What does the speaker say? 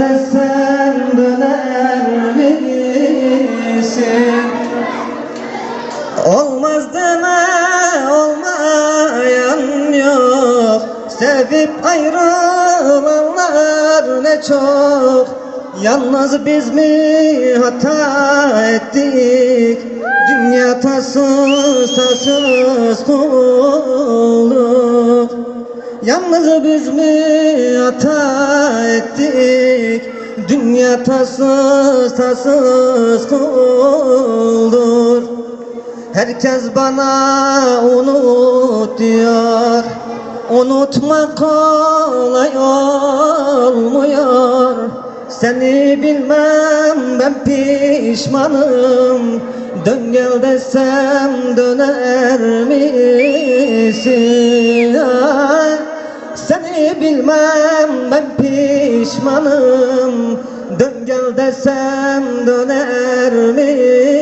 desem döner misin? Olmaz deme olmayan yok. Sevip ayrılanlar ne çok. Yalnız biz mi hata ettik? Dünya tasız tasız kulluk Yalnız biz mi hata ettik? Dünya tasız tasız kuldur Herkes bana unut diyor. Unutmak kolay olmuyor. Seni bilmem ben pişmanım. Dön gel desem döner misin? Bilmem ben pişmanım Dön gel desem döner misin?